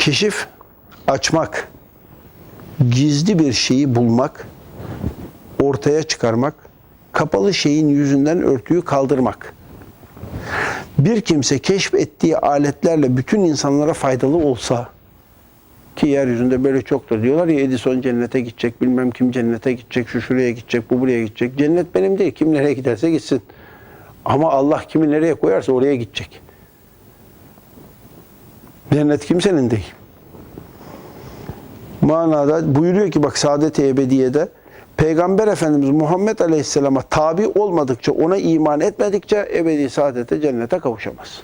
Keşif, açmak, gizli bir şeyi bulmak, ortaya çıkarmak, kapalı şeyin yüzünden örtüyü kaldırmak. Bir kimse keşfettiği aletlerle bütün insanlara faydalı olsa, ki yeryüzünde böyle çoktur. Diyorlar ya Edison cennete gidecek, bilmem kim cennete gidecek, şu şuraya gidecek, bu buraya gidecek. Cennet benim değil, kim nereye giderse gitsin. Ama Allah kimi nereye koyarsa oraya gidecek. Cennet kimsenin değil. Manada buyuruyor ki bak Saadet-i Ebediye'de Peygamber Efendimiz Muhammed Aleyhisselam'a tabi olmadıkça, ona iman etmedikçe ebedi saadete, cennete kavuşamaz.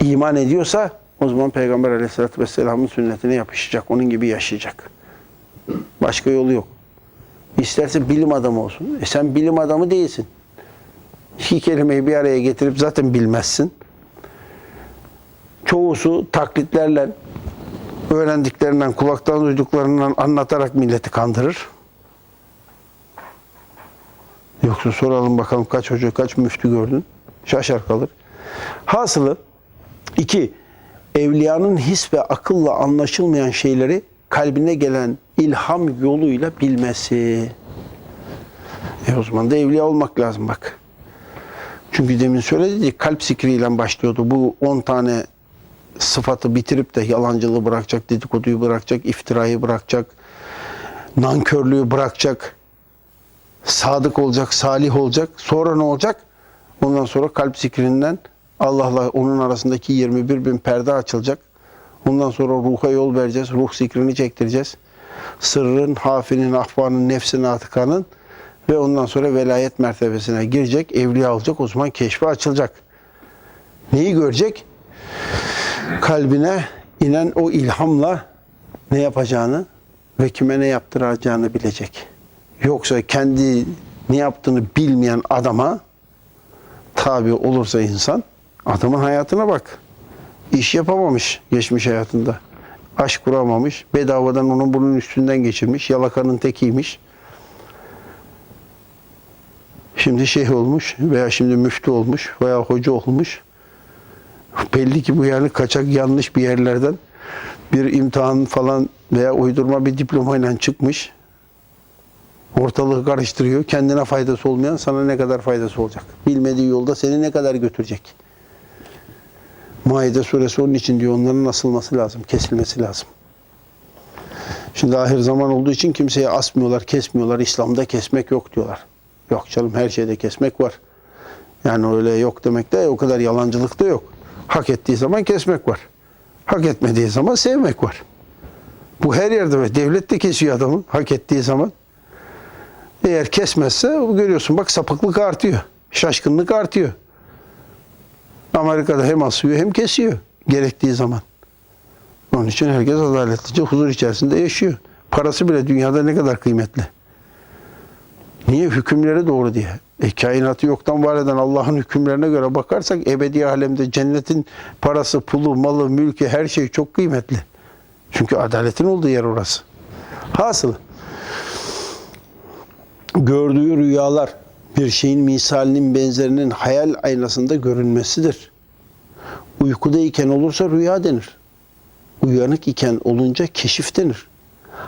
İman ediyorsa o zaman Peygamber Aleyhisselatü Vesselam'ın sünnetine yapışacak, onun gibi yaşayacak. Başka yolu yok. İsterse bilim adamı olsun. E sen bilim adamı değilsin. İki kelimeyi bir araya getirip zaten bilmezsin. Çoğusu taklitlerle, öğrendiklerinden, kulaktan duyduklarından anlatarak milleti kandırır. Yoksa soralım bakalım kaç hoca, kaç müftü gördün? Şaşar kalır. Hasılı iki, evliyanın his ve akılla anlaşılmayan şeyleri kalbine gelen ilham yoluyla bilmesi. E o zaman da evliya olmak lazım bak. Çünkü demin söyledi kalp zikriyle başlıyordu. Bu 10 tane sıfatı bitirip de yalancılığı bırakacak, dedikoduyu bırakacak, iftirayı bırakacak, nankörlüğü bırakacak, sadık olacak, salih olacak. Sonra ne olacak? Ondan sonra kalp zikrinden Allah'la onun arasındaki 21 bin perde açılacak. Ondan sonra ruha yol vereceğiz. Ruh zikrini çektireceğiz. Sırrın, hafinin, ahvanın, nefsin, atıkanın ve ondan sonra velayet mertebesine girecek. Evliya olacak. O zaman keşfi açılacak. Neyi görecek? Kalbine inen o ilhamla ne yapacağını ve kime ne yaptıracağını bilecek. Yoksa kendi ne yaptığını bilmeyen adama tabi olursa insan adamın hayatına bak. İş yapamamış geçmiş hayatında. Aşk kuramamış. Bedavadan onun bunun üstünden geçirmiş. Yalakanın tekiymiş. Şimdi şeyh olmuş veya şimdi müftü olmuş veya hoca olmuş. Belli ki bu yani kaçak yanlış bir yerlerden bir imtihan falan veya uydurma bir diplomayla çıkmış. Ortalığı karıştırıyor. Kendine faydası olmayan sana ne kadar faydası olacak? Bilmediği yolda seni ne kadar götürecek? Maide suresi onun için diyor onların asılması lazım, kesilmesi lazım. Şimdi ahir zaman olduğu için kimseye asmıyorlar, kesmiyorlar. İslam'da kesmek yok diyorlar. Yok canım her şeyde kesmek var. Yani öyle yok demek de o kadar yalancılık da yok. Hak ettiği zaman kesmek var. Hak etmediği zaman sevmek var. Bu her yerde var. Devlet de kesiyor adamı hak ettiği zaman. Eğer kesmezse görüyorsun bak sapıklık artıyor. Şaşkınlık artıyor. Amerika'da hem asıyor hem kesiyor gerektiği zaman. Onun için herkes adaletlice huzur içerisinde yaşıyor. Parası bile dünyada ne kadar kıymetli. Niye? Hükümleri doğru diye. E, kainatı yoktan var eden Allah'ın hükümlerine göre bakarsak ebedi alemde cennetin parası, pulu, malı, mülkü her şey çok kıymetli. Çünkü adaletin olduğu yer orası. Hasıl gördüğü rüyalar bir şeyin misalinin benzerinin hayal aynasında görünmesidir. Uykudayken olursa rüya denir. Uyanık iken olunca keşif denir.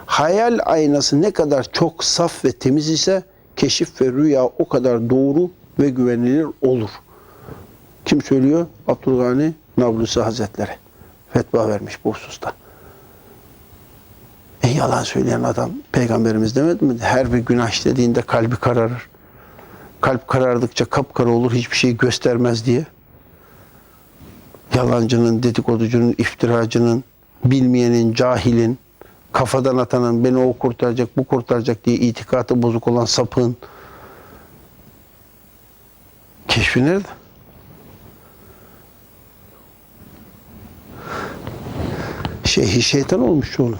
Hayal aynası ne kadar çok saf ve temiz ise keşif ve rüya o kadar doğru ve güvenilir olur. Kim söylüyor? Abdülgani Nablusi Hazretleri. Fetva vermiş bu hususta. E yalan söyleyen adam peygamberimiz demedi mi? Her bir günah işlediğinde kalbi kararır. Kalp karardıkça kapkara olur hiçbir şey göstermez diye. Yalancının, dedikoducunun, iftiracının, bilmeyenin, cahilin, kafadan atanın beni o kurtaracak, bu kurtaracak diye itikatı bozuk olan sapığın keşfi nerede? Şeyhi şeytan olmuş çoğunun.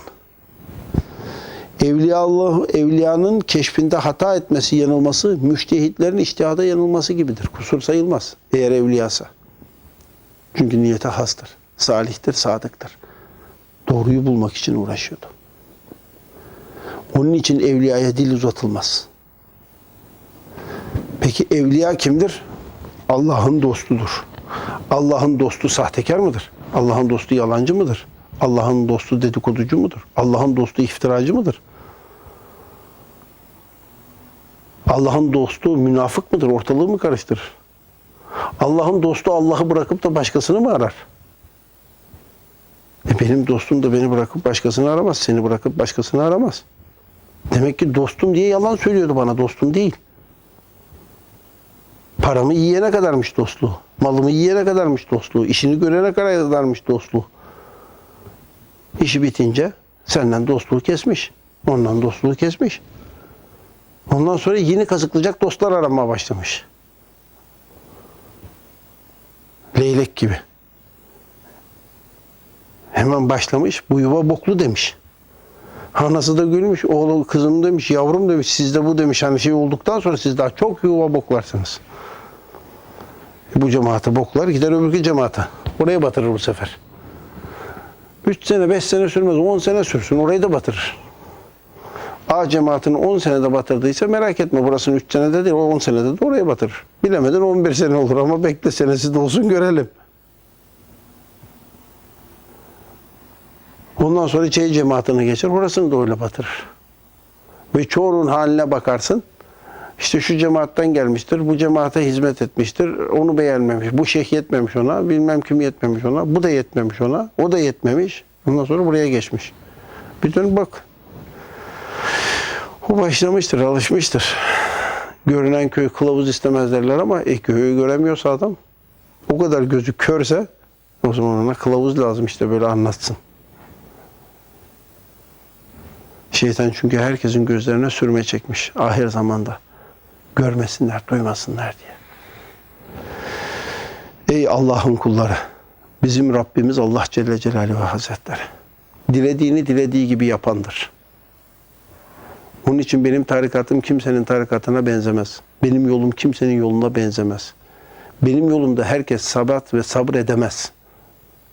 Evliya Allah, evliyanın keşfinde hata etmesi, yanılması, müştehitlerin iştihada yanılması gibidir. Kusur sayılmaz eğer evliyasa. Çünkü niyete hastır, salihtir, sadıktır. Doğruyu bulmak için uğraşıyordu. Onun için evliyaya dil uzatılmaz. Peki evliya kimdir? Allah'ın dostudur. Allah'ın dostu sahtekar mıdır? Allah'ın dostu yalancı mıdır? Allah'ın dostu dedikoducu mudur? Allah'ın dostu iftiracı mıdır? Allah'ın dostu münafık mıdır? Ortalığı mı karıştırır? Allah'ın dostu Allah'ı bırakıp da başkasını mı arar? E benim dostum da beni bırakıp başkasını aramaz. Seni bırakıp başkasını aramaz. Demek ki dostum diye yalan söylüyordu bana. Dostum değil. Paramı yiyene kadarmış dostluğu. Malımı yiyene kadarmış dostluğu. işini görene kadarmış dostluğu. İşi bitince senden dostluğu kesmiş. Ondan dostluğu kesmiş. Ondan sonra yeni kazıklayacak dostlar aramaya başlamış. Leylek gibi. Hemen başlamış. Bu yuva boklu demiş. Anası da gülmüş. Oğlum kızım demiş. Yavrum demiş. Siz de bu demiş. Hani şey olduktan sonra siz daha çok yuva boklarsınız. Bu cemaate boklar gider öbürkü cemaate. Oraya batırır bu sefer. 3 sene 5 sene sürmez 10 sene sürsün orayı da batırır. A cemaatini 10 senede batırdıysa merak etme burasını 3 senede değil o 10 senede de oraya batırır. Bilemedin 11 sene olur ama bekle senesi de olsun görelim. Ondan sonra C cemaatine geçer orasını da öyle batırır. Ve çoğunun haline bakarsın. İşte şu cemaatten gelmiştir, bu cemaate hizmet etmiştir, onu beğenmemiş, bu şeyh yetmemiş ona, bilmem kim yetmemiş ona, bu da yetmemiş ona, o da yetmemiş. Ondan sonra buraya geçmiş. Bir dön bak. O başlamıştır, alışmıştır. Görünen köy kılavuz istemez derler ama e, köyü göremiyorsa adam, o kadar gözü körse o zaman ona kılavuz lazım işte böyle anlatsın. Şeytan çünkü herkesin gözlerine sürme çekmiş ahir zamanda görmesinler, duymasınlar diye. Ey Allah'ın kulları! Bizim Rabbimiz Allah Celle Celaluhu Hazretleri. Dilediğini dilediği gibi yapandır. Onun için benim tarikatım kimsenin tarikatına benzemez. Benim yolum kimsenin yoluna benzemez. Benim yolumda herkes sabat ve sabır edemez.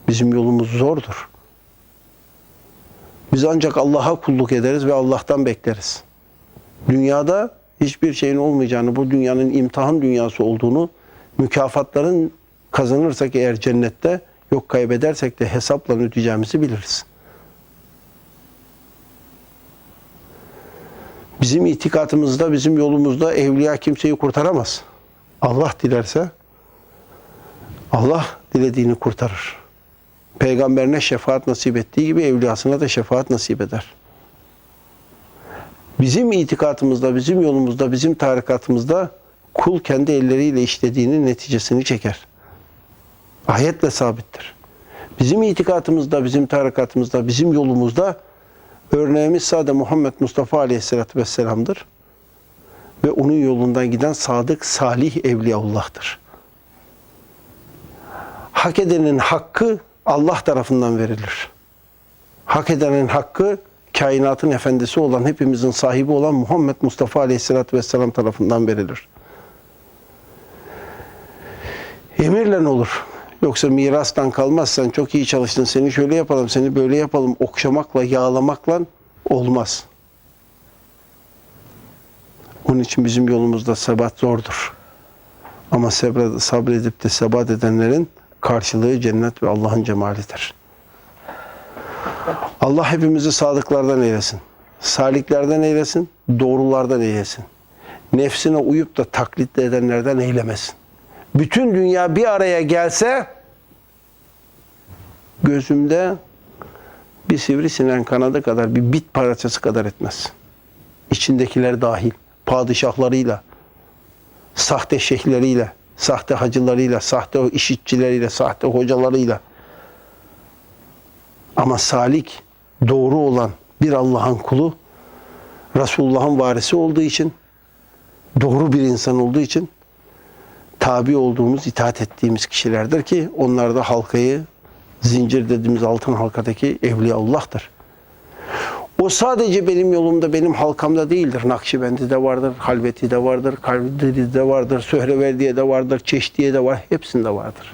Bizim yolumuz zordur. Biz ancak Allah'a kulluk ederiz ve Allah'tan bekleriz. Dünyada hiçbir şeyin olmayacağını, bu dünyanın imtihan dünyası olduğunu, mükafatların kazanırsak eğer cennette, yok kaybedersek de hesapla ödeyeceğimizi biliriz. Bizim itikatımızda, bizim yolumuzda evliya kimseyi kurtaramaz. Allah dilerse, Allah dilediğini kurtarır. Peygamberine şefaat nasip ettiği gibi evliyasına da şefaat nasip eder. Bizim itikatımızda, bizim yolumuzda, bizim tarikatımızda kul kendi elleriyle işlediğinin neticesini çeker. Ayetle sabittir. Bizim itikatımızda, bizim tarikatımızda, bizim yolumuzda örneğimiz sade Muhammed Mustafa Aleyhisselatü Vesselam'dır. Ve onun yolundan giden sadık, salih Evliyaullah'tır. Hak edenin hakkı Allah tarafından verilir. Hak edenin hakkı kainatın efendisi olan, hepimizin sahibi olan Muhammed Mustafa Aleyhisselatü Vesselam tarafından verilir. Emirle olur. Yoksa mirastan kalmazsan çok iyi çalıştın, seni şöyle yapalım, seni böyle yapalım, okşamakla, yağlamakla olmaz. Onun için bizim yolumuzda sebat zordur. Ama sabredip de sebat edenlerin karşılığı cennet ve Allah'ın cemalidir. Allah hepimizi sadıklardan eylesin. Saliklerden eylesin, doğrulardan eylesin. Nefsine uyup da taklit edenlerden eylemesin. Bütün dünya bir araya gelse gözümde bir sivrisineğin kanadı kadar, bir bit parçası kadar etmez. İçindekiler dahil, padişahlarıyla, sahte şeyhleriyle, sahte hacılarıyla, sahte işitçileriyle, sahte hocalarıyla. Ama salik, doğru olan bir Allah'ın kulu, Resulullah'ın varisi olduğu için, doğru bir insan olduğu için tabi olduğumuz, itaat ettiğimiz kişilerdir ki onlar da halkayı, zincir dediğimiz altın halkadaki Evliya Allah'tır. O sadece benim yolumda, benim halkamda değildir. Nakşibendi de vardır, Halveti de vardır, Kalbidi de vardır, Söhreverdiye de vardır, Çeşdiye de var, hepsinde vardır.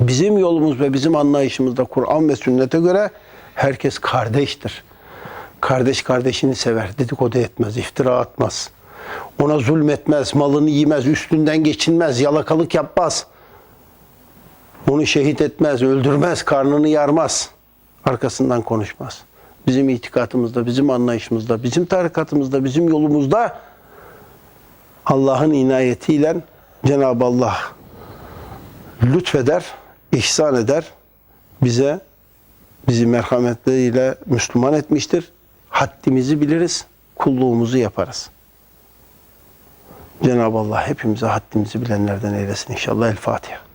Bizim yolumuz ve bizim anlayışımızda Kur'an ve sünnete göre herkes kardeştir. Kardeş kardeşini sever, dedikodu etmez, iftira atmaz. Ona zulmetmez, malını yemez, üstünden geçinmez, yalakalık yapmaz. Onu şehit etmez, öldürmez, karnını yarmaz. Arkasından konuşmaz. Bizim itikatımızda, bizim anlayışımızda, bizim tarikatımızda, bizim yolumuzda Allah'ın inayetiyle Cenab-ı Allah lütfeder, ihsan eder. Bize bizi merhametleriyle Müslüman etmiştir. Haddimizi biliriz, kulluğumuzu yaparız. Cenab-ı Allah hepimize haddimizi bilenlerden eylesin inşallah. El Fatiha.